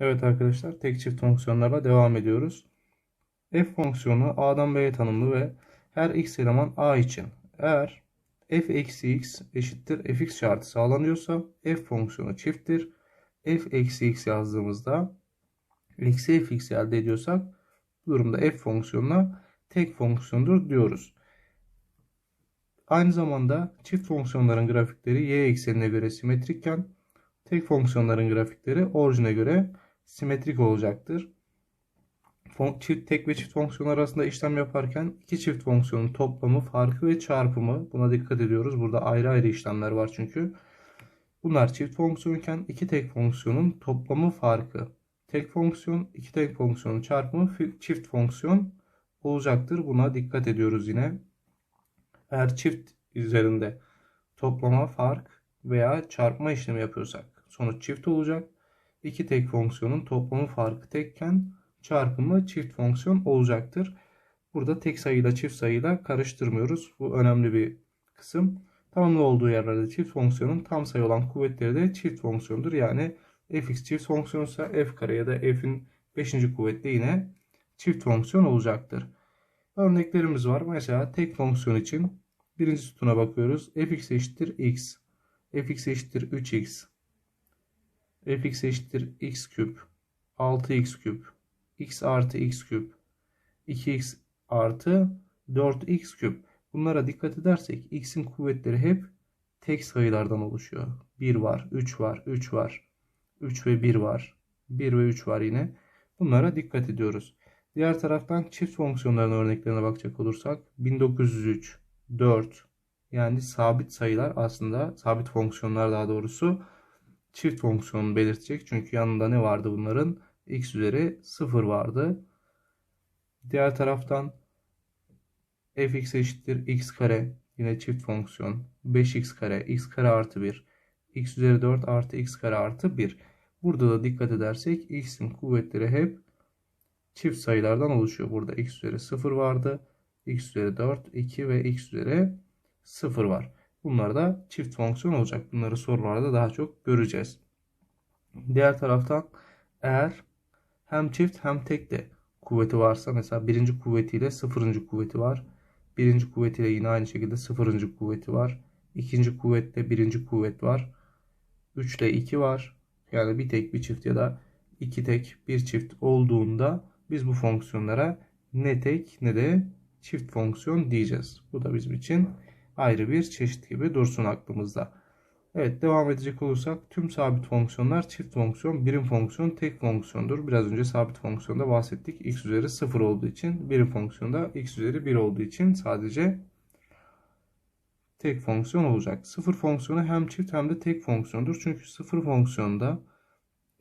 Evet arkadaşlar tek çift fonksiyonlarla devam ediyoruz. F fonksiyonu A'dan B'ye tanımlı ve her x eleman A için eğer f eksi x eşittir fx şartı sağlanıyorsa f fonksiyonu çifttir. f eksi x yazdığımızda eksi fx elde ediyorsak bu durumda f fonksiyonuna tek fonksiyondur diyoruz. Aynı zamanda çift fonksiyonların grafikleri y eksenine göre simetrikken tek fonksiyonların grafikleri orijine göre simetrik olacaktır. Çift, tek ve çift fonksiyon arasında işlem yaparken iki çift fonksiyonun toplamı, farkı ve çarpımı buna dikkat ediyoruz. Burada ayrı ayrı işlemler var çünkü. Bunlar çift fonksiyonken iki tek fonksiyonun toplamı, farkı. Tek fonksiyon, iki tek fonksiyonun çarpımı çift fonksiyon olacaktır. Buna dikkat ediyoruz yine. Eğer çift üzerinde toplama, fark veya çarpma işlemi yapıyorsak sonuç çift olacak. İki tek fonksiyonun toplamı farkı tekken çarpımı çift fonksiyon olacaktır. Burada tek sayıyla çift sayıyla karıştırmıyoruz. Bu önemli bir kısım. Tamamlı olduğu yerlerde çift fonksiyonun tam sayı olan kuvvetleri de çift fonksiyondur. Yani fx çift fonksiyonsa f kare ya da f'in 5. kuvveti yine çift fonksiyon olacaktır. Örneklerimiz var. Mesela tek fonksiyon için birinci sütuna bakıyoruz. fx eşittir x. fx eşittir 3x fx eşittir x küp 6x küp x artı x küp 2x artı 4x küp bunlara dikkat edersek x'in kuvvetleri hep tek sayılardan oluşuyor. 1 var, 3 var, 3 var, 3 ve 1 var, 1 ve 3 var yine. Bunlara dikkat ediyoruz. Diğer taraftan çift fonksiyonların örneklerine bakacak olursak 1903, 4 yani sabit sayılar aslında sabit fonksiyonlar daha doğrusu çift fonksiyonu belirtecek. Çünkü yanında ne vardı bunların? x üzeri 0 vardı. Diğer taraftan fx eşittir x kare yine çift fonksiyon 5x kare x kare artı 1 x üzeri 4 artı x kare artı 1 burada da dikkat edersek x'in kuvvetleri hep çift sayılardan oluşuyor. Burada x üzeri 0 vardı. x üzeri 4, 2 ve x üzeri 0 var. Bunlar da çift fonksiyon olacak. Bunları sorularda daha çok göreceğiz. Diğer taraftan eğer hem çift hem tek de kuvveti varsa mesela birinci kuvvetiyle sıfırıncı kuvveti var. Birinci kuvvetiyle yine aynı şekilde sıfırıncı kuvveti var. İkinci kuvvette birinci kuvvet var. 3 ile 2 var. Yani bir tek bir çift ya da iki tek bir çift olduğunda biz bu fonksiyonlara ne tek ne de çift fonksiyon diyeceğiz. Bu da bizim için ayrı bir çeşit gibi dursun aklımızda. Evet devam edecek olursak tüm sabit fonksiyonlar çift fonksiyon, birim fonksiyon, tek fonksiyondur. Biraz önce sabit fonksiyonda bahsettik. x üzeri 0 olduğu için birim fonksiyonda x üzeri 1 olduğu için sadece tek fonksiyon olacak. Sıfır fonksiyonu hem çift hem de tek fonksiyondur. Çünkü sıfır fonksiyonda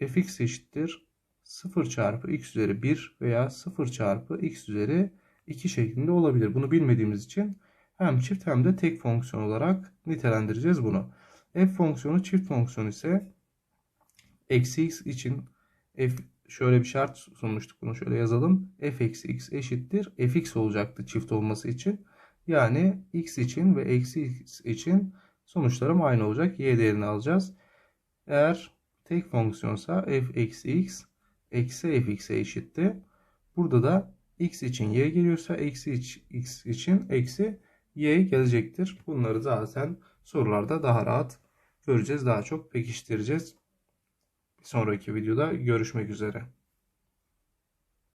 fx eşittir 0 çarpı x üzeri 1 veya 0 çarpı x üzeri 2 şeklinde olabilir. Bunu bilmediğimiz için hem çift hem de tek fonksiyon olarak nitelendireceğiz bunu. f fonksiyonu çift fonksiyon ise eksi x için f şöyle bir şart sunmuştuk bunu şöyle yazalım. f eksi x eşittir fx olacaktı çift olması için. Yani x için ve eksi x için sonuçlarım aynı olacak. y değerini alacağız. Eğer tek fonksiyonsa f eksi x eksi fx'e eşitti. Burada da x için y geliyorsa eksi x için eksi y gelecektir. Bunları zaten sorularda daha rahat göreceğiz. Daha çok pekiştireceğiz. Bir sonraki videoda görüşmek üzere.